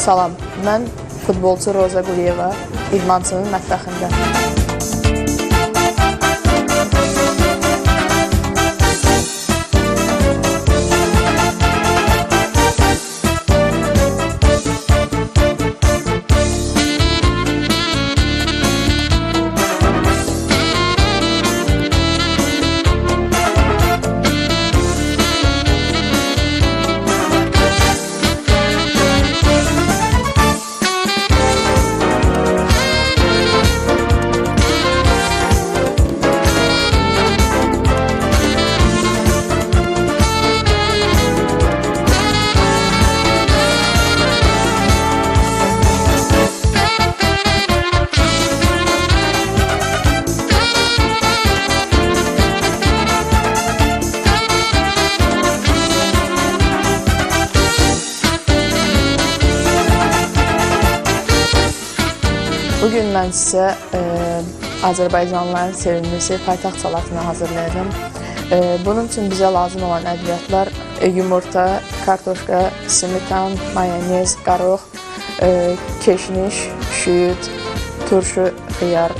Salam, mən futbolçu Roza Quliyeva, idmançının mətbəxində. Mən sizə e, Azərbaycanlıların sevimlisi paytaxt salatını hazırlayacağım. E, bunun üçün bizə lazım olan ədviyyatlar e, yumurta, kartoşka, smetan, mayonez, qaroq, e, keşniş, şüyüd, turşu, xiyar,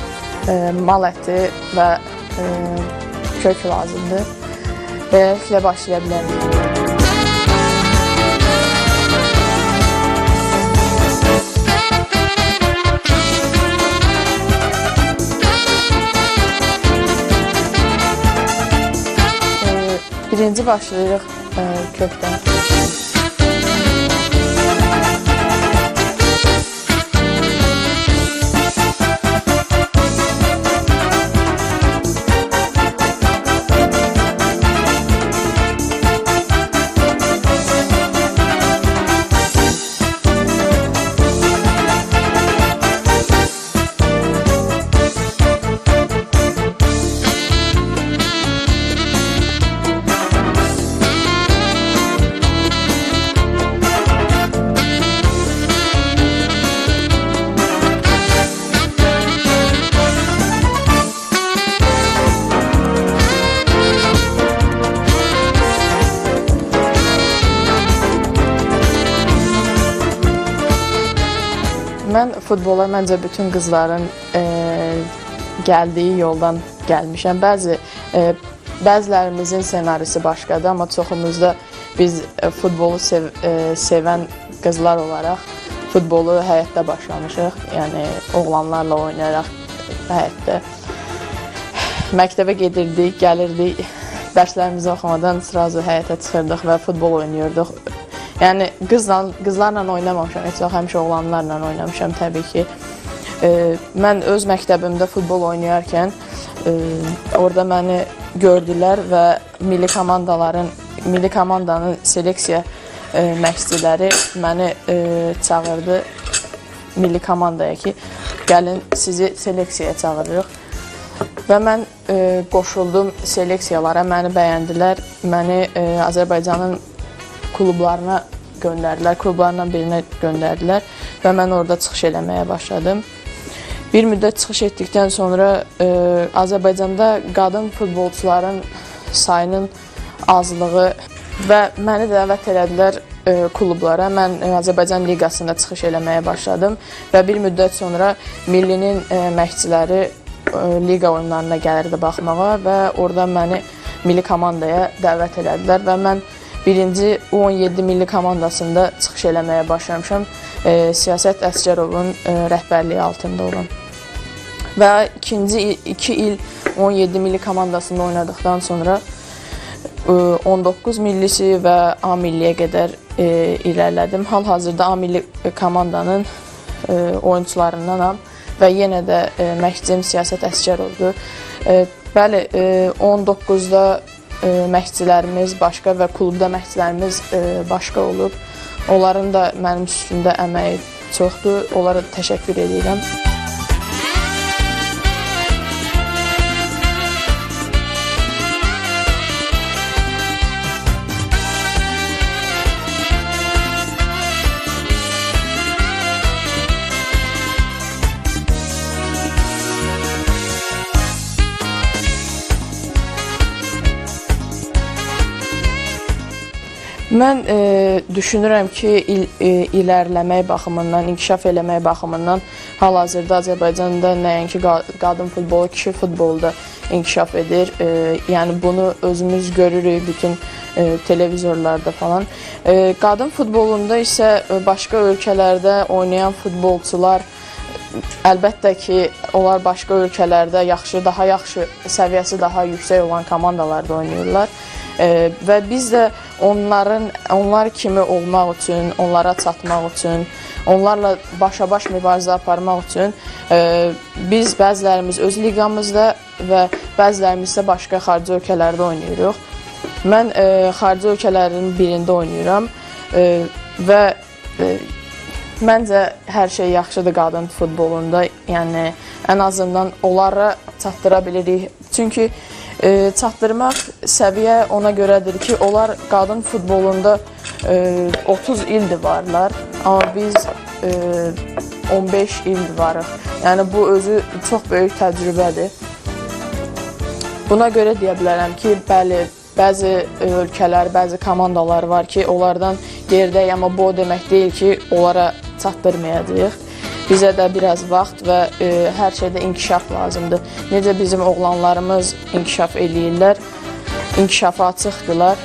e, mal əti və e, kök lazımdır. Beləliklə başlaya bilərik. Birinci başlayırıq e, kökdən. Futbola məncə bütün qızların e, gəldiyi yoldan gəlmişəm. Bəzi e, bəzilərimizin ssenarisi başqadır, amma çoxumuzda biz e, futbolu sev, e, sevən qızlar olaraq futbolu həyətdə başlamışıq. Yəni oğlanlarla oynayaraq həyətdə məktəbə gedirdik, gəlirdik, dərslərimizi oxumadan sırazu həyətə çıxırdıq və futbol oynayırdıq. Yəni qızla qızlarla oynamamışam, vaxt həmişə oğlanlarla oynamışam təbii ki. E, mən öz məktəbimdə futbol oynayarkən e, orada məni gördülər və milli komandaların milli komandanın seleksiya e, məşqçiləri məni e, çağırdı milli komandaya ki, gəlin sizi seleksiyaya çağırırıq. Və mən e, qoşuldum seleksiyalara, məni bəyəndilər, məni e, Azərbaycanın klublarına göndərdilər, klublarından birinə göndərdilər və mən orada çıxış eləməyə başladım. Bir müddət çıxış etdikdən sonra e, Azərbaycanda qadın futbolçuların sayının azlığı və məni dəvət elədilər e, klublara. Mən e, Azərbaycan liqasında çıxış eləməyə başladım və bir müddət sonra millinin e, məşqçiləri e, liqa oyunlarına gəlirdi baxmağa və orada məni milli komandaya dəvət elədilər və mən birinci U17 milli komandasında çıxış eləməyə başlamışam. E, Siyasət Əsgərovun e, rəhbərliyi altında olan. Və ikinci 2 il 17 milli komandasında oynadıktan sonra e, 19 millisi və A milliyə qədər e, irəlilədim. Hal-hazırda A milli komandanın e, oyunçularındanam və yenə də e, məşqçim Siyasət Əsgərovdur. E, bəli, e, 19-da e, məşqçilərimiz başqa və klubda məşqçilərimiz e, başqa olub. Onların da mənim üstümdə əməyi çoxdur. Onlara təşəkkür edirəm. Mən e, düşünürəm ki, il, e, ilərləmək baxımından, inkişaf eləmək baxımından hal-hazırda Azərbaycanda nəinki qa- qadın futbolu, kişi futbolu da inkişaf edir. E, yəni bunu özümüz görürük bütün e, televizorlarda falan. E, qadın futbolunda isə e, başqa ölkələrdə oynayan futbolçular Əlbəttə ki, onlar başqa ölkələrdə yaxşı, daha yaxşı səviyyəsi daha yüksək olan komandalarda oynayırlar. E, və biz də onların onlar kimi olmaq üçün, onlara çatmaq üçün, onlarla başa-baş mübarizə aparmaq üçün e, biz bəzilərimiz öz liqamızda və bəzilərimiz isə başqa xarici ölkələrdə oynayırıq. Mən e, xarici ölkələrin birində oynayıram e, və e, Məncə hər şey yaxşıdır qadın futbolunda. Yəni ən azından onlara çatdıra bilirik. Çünki e, çatdırmaq səviyyə ona görədir ki, onlar qadın futbolunda e, 30 ildir varlar, amma biz e, 15 ildir varıq. Yəni bu özü çox böyük təcrübədir. Buna görə deyə bilərəm ki, bəli, bəzi ölkələr, bəzi komandalar var ki, onlardan geridəyik, amma bu o demək deyil ki, onlara çatdırmayacağıq. Bizə də biraz vaxt və e, hər şeydə inkişaf lazımdır. Necə bizim oğlanlarımız inkişaf eləyirlər, inkişafa açıqdılar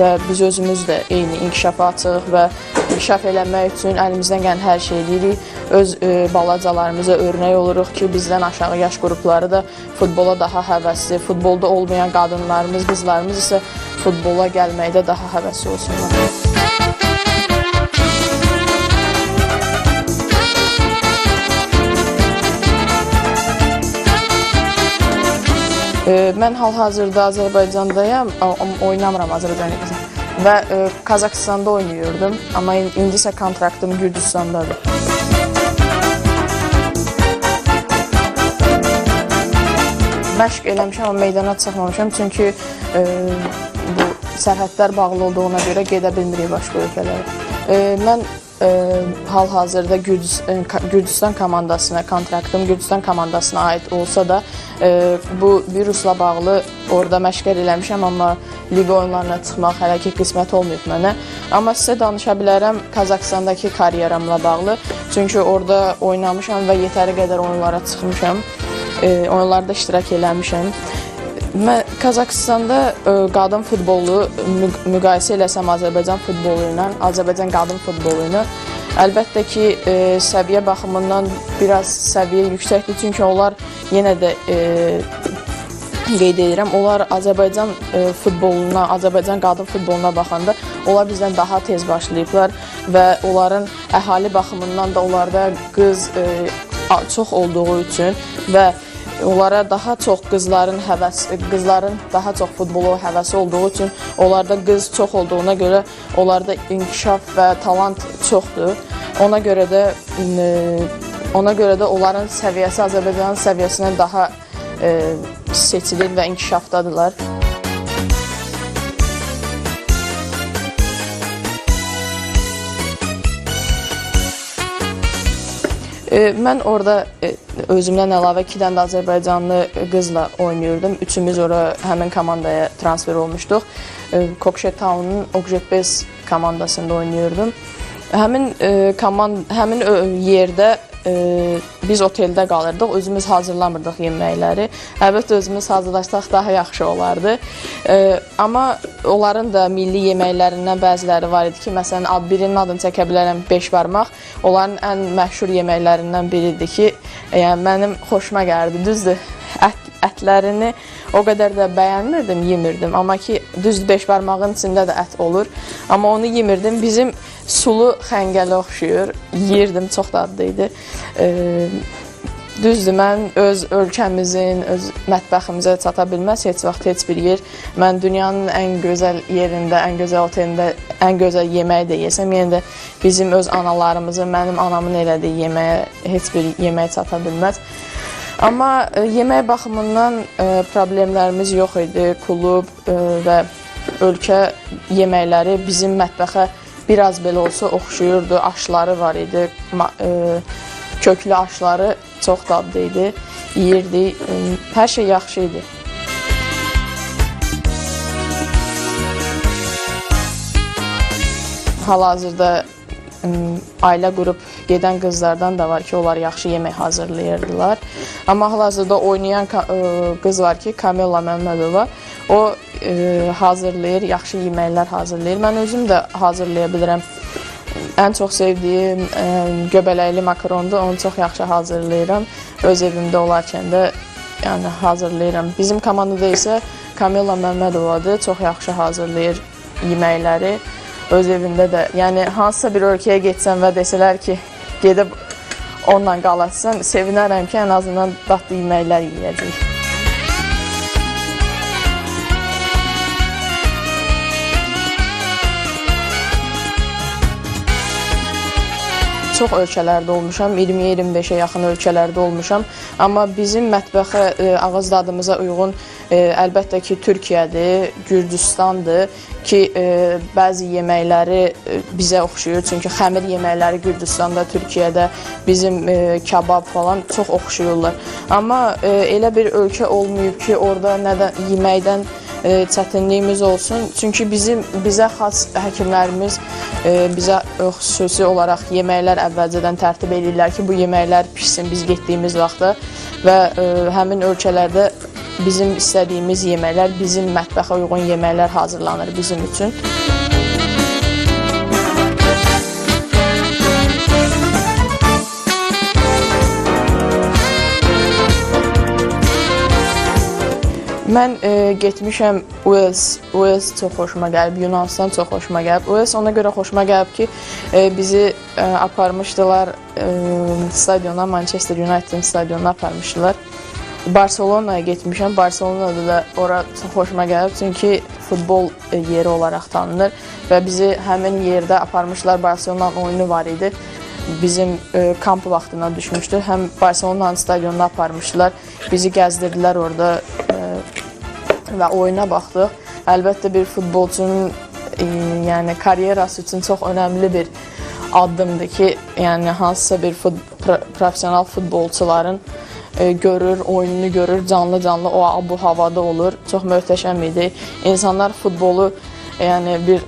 və biz özümüz də eyni inkişafa açıq və inkişaf eləmək üçün əlimizdən gələn hər şey edirik. Öz e, balacalarımıza örnək oluruq ki, bizdən aşağı yaş qrupları da futbola daha həvəsli, futbolda olmayan qadınlarımız, qızlarımız isə futbola gəlməkdə daha həvəsli olsunlar. Mən hal-hazırda Azərbaycandayam, oynamıram Azərbaycan liqasında. Və e, Qazaxıstanda oynayırdım, amma in- indi isə kontraktım Gürcüstandadır. Məşq eləmişəm, amma meydana çıxmamışam, çünki e, bu sərhədlər bağlı olduğuna görə gedə bilmirik başqa ölkələrə. E, mən e, hal-hazırda Ka- Gürcüstan komandasına, kontraktım Gürcüstan komandasına aid olsa da e, bu virusla bağlı orada məşqlər eləmişəm, amma liqa oyunlarına çıxmaq hələ ki qismət olmayıb mənə. Amma sizə danışa bilərəm Qazaxstandakı bağlı. Çünki orada oynamışam və yetəri qədər oyunlara çıxmışam. E, oyunlarda iştirak eləmişəm. Mən Qazaxstanda ə, qadın futbolu mü- müqayisə eləsəm Azərbaycan futbolu ilə, Azərbaycan qadın futbolu ilə. Əlbəttə ki, ə, səviyyə baxımından biraz səviyyə yüksəkdir, çünki onlar yenə də ə, qeyd edirəm, onlar Azərbaycan ə, futboluna, Azərbaycan qadın futboluna baxanda onlar bizdən daha tez başlayıblar və onların əhali baxımından da onlarda qız a- çox olduğu üçün və onlara daha çox qızların həvəs qızların daha çox futbola həvəsi olduğu üçün onlarda qız çox olduğuna görə onlarda inkişaf və talant çoxdur. Ona görə də m, ona görə də onların səviyyəsi Azərbaycanın səviyyəsindən daha e, seçilir və inkişafdadırlar. Mən orada e, özümdən əlavə 2 dənə də Azərbaycanlı qızla oynayırdım. Üçümüz ora həmin komandaya transfer olmuşduq. E, Kokşetaunun Okjetbes komandasında oynayırdım. Həmin e, komand həmin yerdə e, biz oteldə qalırdıq. Özümüz hazırlamırdıq yeməkləri. Əlbəttə özümüz hazırlasaq daha yaxşı olardı. Amma onların da milli yeməklərindən bəziləri var idi ki, məsələn, birinin adını çəkə bilərəm 5 barmaq. Onların ən məşhur yeməklərindən biridir ki, yəni mənim xoşuma gəldi. Düzdür, ət, ətlərini o qədər də bəyənmirdim, yemirdim. Amma ki, düz 5 barmağın içində də ət olur. Amma onu yemirdim. Bizim sulu xəngələ oxşuyur. Yeyirdim, çox dadlı idi. Düzdür, mən öz ölkəmizin, öz mətbəximizə çata bilməz heç vaxt heç bir yer. Mən dünyanın ən gözəl yerində, ən gözəl otelində, ən gözəl yeməyi də yesəm, yenə də bizim öz analarımızın, mənim anamın elədiyi yeməyə heç bir yemək çata bilməz. Amma e, yemək baxımından e, problemlərimiz yox idi. Klub e, və ölkə yeməkləri bizim mətbəxə biraz belə olsa oxşuyurdu. Aşları var idi. Köklü aşları çox dadlı idi. Yeyirdik. Hər şey yaxşı idi. hal-hazırda ailə qurub gedən qızlardan da var ki, onlar yaxşı yemək hazırlayırdılar. Amma hal-hazırda oynayan ə, qız var ki, Kamilla Məmmədova. O ə, hazırlayır, yaxşı yeməklər hazırlayır. Mən özüm də hazırlaya bilirəm. Ən çox sevdiyim ə, göbələkli makarondur. Onu çox yaxşı hazırlayıram. Öz evimdə olarkən də yəni hazırlayıram. Bizim komandada isə Kamilla Məmmədovadır. Çox yaxşı hazırlayır yeməkləri. Öz evində də, yəni hansısa bir ölkəyə getsəm və desələr ki, gedib onunla qalasın, sevinərəm ki, ən azından dadlı yeməklər yeyəcəyik. Çox ölkələrdə olmuşam, 20-25-ə yaxın ölkələrdə olmuşam. Amma bizim mətbəxə, e, ağız dadımıza uyğun e, əlbəttə ki, Türkiyədir, Gürcüstandır ki, e, bəzi yeməkləri e, bizə oxşuyur. Çünki xəmir yeməkləri Gürcüstanda, Türkiyədə bizim kabab falan çox oxşuyurlar. Amma e, elə bir ölkə olmayıb ki, orada nədən yeməkdən e, çətinliyimiz olsun. Çünki bizim bizə xas həkimlərimiz e, bizə xüsusi olaraq yeməklər əvvəlcədən tərtib edirlər ki, bu yeməklər pişsin biz getdiyimiz vaxtda və e, həmin ölkələrdə bizim istədiyimiz yeməklər, bizim mətbəxə uyğun yeməklər hazırlanır bizim üçün. Mən e, getmişəm Wales, Wales çox xoşuma gəlib, Yunanıstan çox xoşuma gəlib. Wales ona görə xoşuma gəlib ki, e, bizi e, aparmışdılar e, stadiona, Manchester United stadionuna aparmışdılar. Barselona'ya getmişəm. Barselona'da da ora çox xoşuma gəlib, çünki futbol e, yeri olaraq tanınır və bizi həmin yerdə aparmışlar. Barselona'nın oyunu var idi. Bizim e, kamp vaxtına düşmüşdü. Həm Barselona'nın stadionuna aparmışdılar. Bizi gəzdirdilər orada e, və oyuna baxdıq. Əlbəttə bir futbolçunun e, yəni karyerası üçün çox önəmli bir addımdır ki, yəni hansısa bir fut, pro, professional e, görür, oyununu görür, canlı-canlı o bu havada olur. Çox möhtəşəm idi. İnsanlar futbolu yəni bir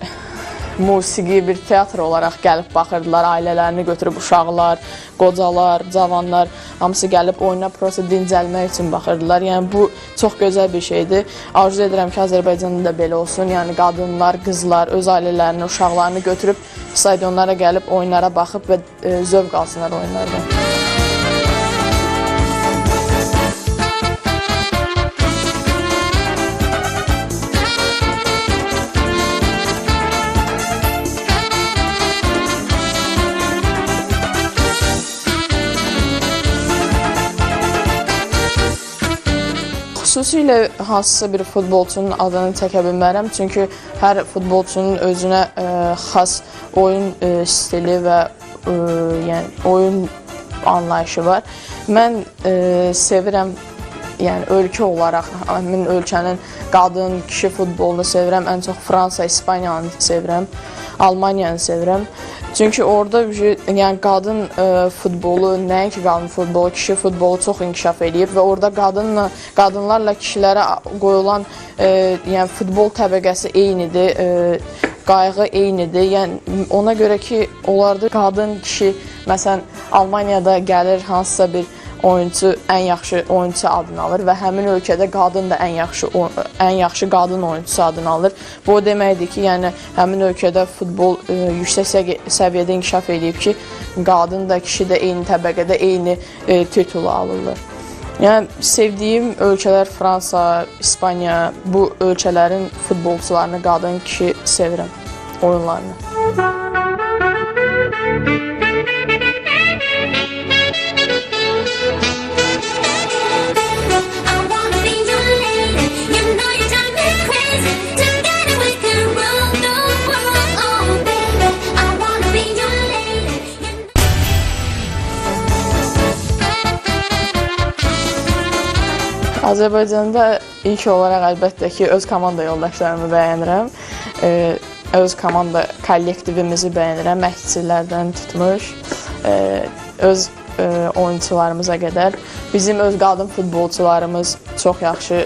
musiqi, bir teatr olaraq gəlib baxırdılar. Ailələrini götürüb uşaqlar, qocalar, cavanlar hamısı gəlib oyuna prosta dincəlmək üçün baxırdılar. Yəni bu çox gözəl bir şeydir. Arzu edirəm ki, Azərbaycanda da belə olsun. Yəni qadınlar, qızlar öz ailələrini, uşaqlarını götürüb stadionlara gəlib oyunlara baxıb və e, zövq alsınlar oyunlardan. Xüsusilə hansısa bir futbolçunun adını çəkə bilmərəm, çünki hər futbolçunun özünə ə, xas oyun ə, stili və ə, yəni oyun anlayışı var. Mən ə, sevirəm yəni ölkə olaraq həmin ölkənin qadın, kişi futbolunu sevirəm. Ən çox Fransa, İspaniyanı sevirəm. Almaniyanı sevirəm. Çünki orada yəni qadın ə, futbolu, nəinki qadın futbolu, kişi futbolu çox inkişaf eləyib və orada qadınla qadınlarla kişilərə qoyulan ə, yəni futbol təbəqəsi eynidir. Ə, qayğı eynidir. Yəni ona görə ki, onlarda qadın, kişi məsələn Almaniyada gəlir hansısa bir oyunçu ən yaxşı oyunçu adını alır və həmin ölkədə qadın da ən yaxşı ən yaxşı qadın oyunçusu adını alır. Bu o ki, yəni həmin ölkədə futbol ə, yüksək səviyyə- səviyyədə inkişaf edib ki, qadın da, kişi də eyni təbəqədə eyni ə, titulu alırlar. Yəni sevdiyim ölkələr Fransa, İspaniya, bu ölkələrin futbolçularını, qadın, kişi sevirəm oyunlarını. Azərbaycanda ilk olaraq əlbəttə ki, öz komanda yoldaşlarımı bəyənirəm. Öz komanda kollektivimizi bəyənirəm, məşqçilərdən tutmuş, öz oyunçularımıza qədər. Bizim öz qadın futbolçularımız çox yaxşı,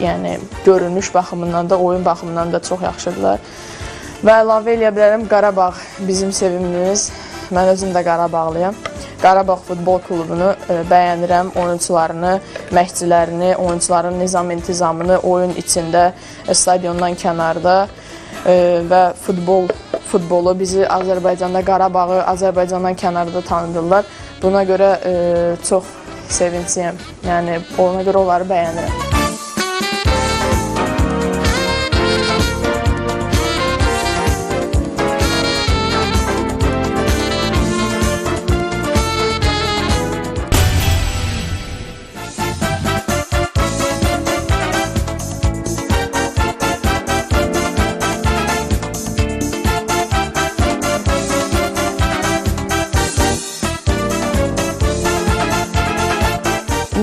yəni görünüş baxımından da, oyun baxımından da çox yaxşıdırlar. Və əlavə eləyə bilərəm Qarabağ bizim sevimlimiz. Mən özüm də Qarabağlıyam. Qarabağ futbol klubunu e, bəyənirəm, oyunçularını, məşqçilərini, oyunçuların nizam intizamını oyun içində, e, stadiondan kənarda e, və futbol futbolu bizi Azərbaycanda Qarabağı Azərbaycandan kənarda tanıdırlar. Buna görə çox sevincliyəm. Yəni ona görə onları bəyənirəm.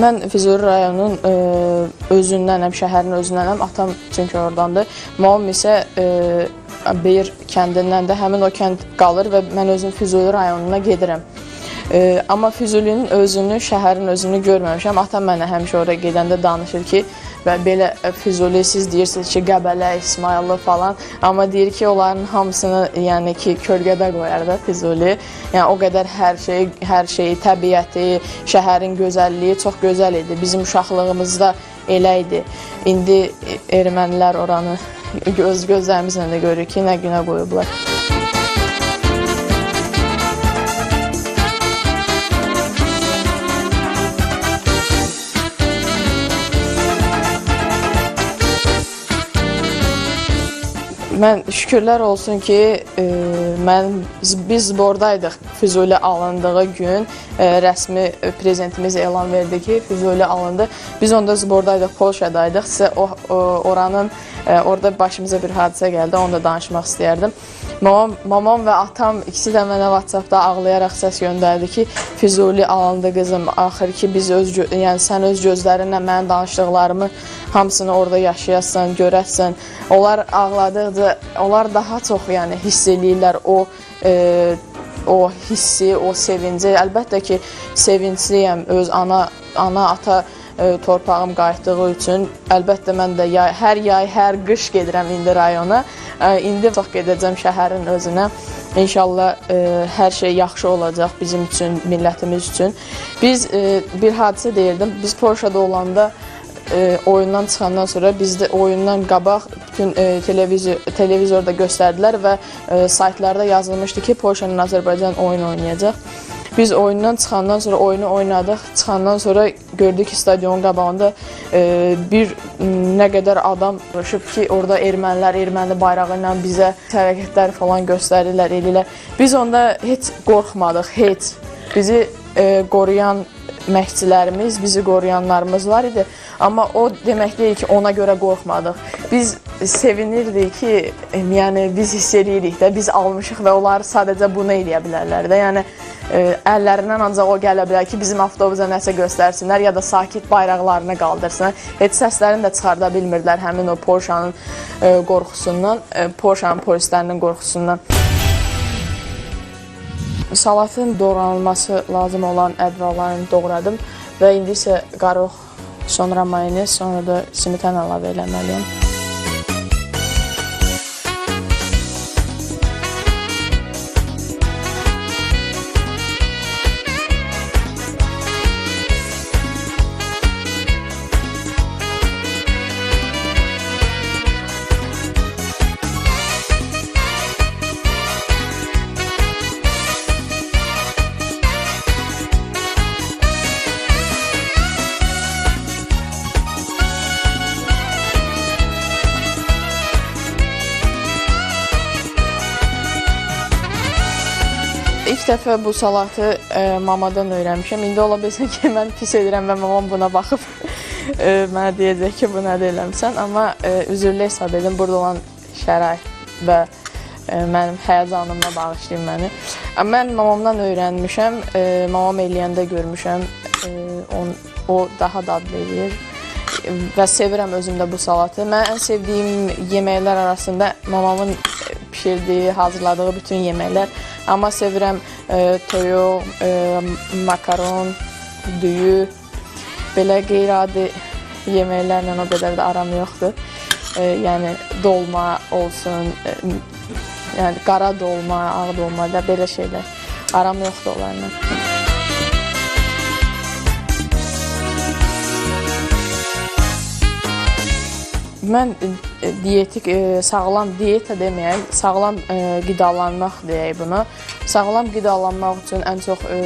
Mən Füzuli rayonunun e, özündənəm, şəhərin özündənəm. Atam çünki oradandır. Mamam isə e, Beyir kəndindən də həmin o kənd qalır və mən özüm Füzuli rayonuna gedirəm. E, amma Füzulinin özünü, şəhərin özünü görməmişəm. Atam mənə həmişə ora gedəndə danışır ki, və belə e, Füzuli siz deyirsiniz ki, Qəbələ, İsmayıllı falan, amma deyir ki, onların hamısını, yəni ki, kölgədə qoyar da Füzuli. Yəni o qədər hər şey, hər şeyi, təbiəti, şəhərin gözəlliyi çox gözəl idi. Bizim uşaqlığımızda elə idi. İndi ermənilər oranı göz gözlərimizlə də görürük ki, nə günə qoyublar. Mən şükürlər olsun ki, e, mən biz bordaydıq Füzuli alındığı gün e, rəsmi prezidentimiz elan verdi ki, Füzuli alındı. Biz onda bordaydıq, Polşadaydıq. Sizə o oranın e, orada başımıza bir hadisə gəldi, onu da danışmaq istəyərdim. Mamam, mamam və atam ikisi də mənə WhatsApp-da ağlayaraq səs ki, Füzuli alındı qızım. Axır ki biz öz yəni sən öz gözlərinlə mənim danışdıqlarımı hamısını orada yaşayasan, görəsən. Onlar ağladıqca onlar daha çox yəni hiss o e, o hissi, o sevinci. Əlbəttə ki, sevincliyəm öz ana ana ata e, torpağım qayıtdığı üçün. Əlbəttə mən də yay, hər yay, hər qış gedirəm indi rayona. E, indi çox gedəcəm şəhərin özünə. İnşallah e, hər şey yaxşı olacaq bizim üçün, millətimiz üçün. Biz e, bir hadisə deyirdim. Biz Polşada olanda e, oyundan çıxandan sonra bizdə oyundan qabaq bütün e, televizor televizorda göstərdilər və saytlarda yazılmışdı ki, Polşanın Azərbaycan oyun oynayacaq. Biz oyundan çıxandan sonra oyunu oynadıq. Çıxandan sonra gördük ki, stadionun qabağında e, bir nə qədər adam vuruşub ki, orada ermənilər erməni bayrağı ilə bizə hərəkətlər falan göstərirlər, eləyirlər. Biz onda heç qorxmadıq, heç. Bizi e, qoruyan məşqçilərimiz, bizi qoruyanlarımız var idi. Amma o demək deyil ki, ona görə qorxmadıq. Biz sevinirdik ki, yəni biz hiss eləyirik də, biz almışıq və onlar sadəcə bunu eləyə bilərlər də. Yəni e, əllərindən ancaq o gələ bilər ki, bizim avtobusa nəsə göstərsinlər ya da sakit bayraqlarını qaldırsınlar. Heç səslərini də çıxarda bilmirdilər həmin o Polşanın e, qorxusundan, e, Polşanın polislərinin qorxusundan. Salatın doğranılması lazım olan ədvalarını doğradım və indi isə qarıq, sonra mayonez, sonra da smetan əlavə eləməliyəm. İlk dəfə bu salatı e, mamadan öyrənmişəm. İndi ola bilsin ki, mən pis edirəm və mamam buna baxıb e, mənə deyəcək ki, bu nədir eləmisən. Amma e, üzrlü hesab edim burada olan şərait və e, mənim həyəcanımla bağışlayın məni. Amma Mən mamamdan öyrənmişəm. E, mamam eləyəndə görmüşəm. E, on, o daha dadlı eləyir və sevirəm özüm də bu salatı. Mən ən sevdiyim yeməklər arasında mamamın bişirdiyi, hazırladığı bütün yeməklər. Amma sevirəm e, toyuq, e, makaron, düyü, belə qeyri-adi o qədər də aram yoxdur. e, yəni dolma olsun, e, yəni qara dolma, ağ dolma da belə şeylər. Aram yoxdur onlarla. Mən e, dietik e, sağlam diyeta deməyək, sağlam e, qidalanmaq deyək bunu. Sağlam qidalanmaq üçün ən çox e,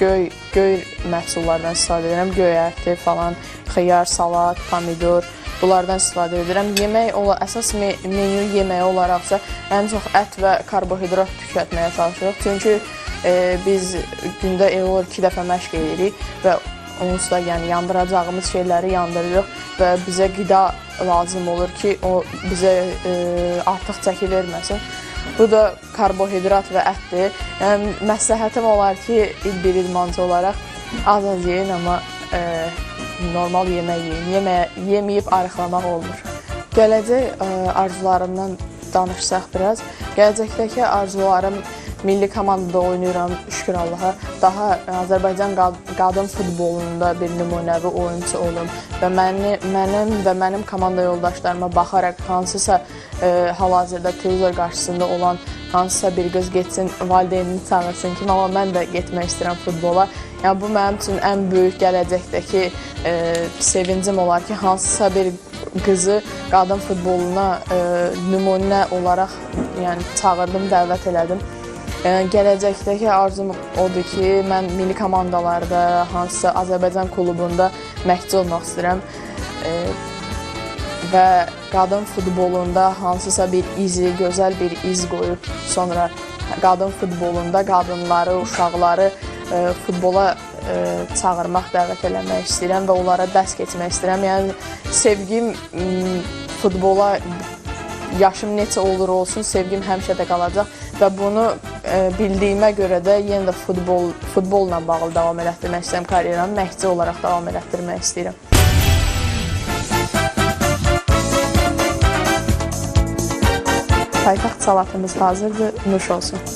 göy göy məhsullardan istifadə edirəm. Göy ərti falan, xiyar, salat, pomidor bunlardan istifadə edirəm. Yemək ola əsas me menyu yeməyi olaraqsa ən çox ət və karbohidrat tükətməyə çalışırıq. Çünki e, biz gündə elə olur 2 dəfə məşq edirik və onsuz da yəni yandıracağımız şeyləri yandırırıq və bizə qida lazım olur ki, o bizə e, artıq. Bu da karbohidrat və ətdir. Yəni məsləhətim olar ki, bir idmançı olaraq az-az yeyin, amma e, normal yemək yeyin. Yeməyə, yeməyib arıqlamaq olmur. Gələcək e, arzularımdan danışsaq biraz. Gələcəkdəki arzularım milli komandada oynayıram, şükür Allaha. Daha Azərbaycan qad- qadın futbolunda bir nümunəvi oyunçu olum və məni, mənim və mənim komanda yoldaşlarıma baxaraq hansısa e, hal-hazırda televizor qarşısında olan hansısa bir qız getsin, valideynini çağırsın ki, mama mən də getmək istəyirəm futbola. Yəni bu mənim üçün ən böyük gələcəkdəki e, sevincim olar ki, hansısa bir qızı qadın futboluna e, nümunə olaraq yəni çağırdım, dəvət elədim. Yəni gələcəkdəki arzum odur ki, mən milli komandalarda, hansısa Azərbaycan klubunda məşqçi olmaq istəyirəm. E, və qadın futbolunda hansısa bir izi, gözəl bir iz qoyub sonra qadın futbolunda qadınları, uşaqları e, futbola e, çağırmaq, dəvət eləmək istəyirəm və onlara dərs keçmək istəyirəm. Yəni sevgim futbola yaşım necə olur olsun, sevgim həmişə də qalacaq və bunu bildiyimə görə də yenə də futbol futbolla bağlı davam elətdirmək istəyirəm karyeramı, məşqçi olaraq davam elətdirmək istəyirəm. Paytaxt salatımız hazırdır, nuş olsun.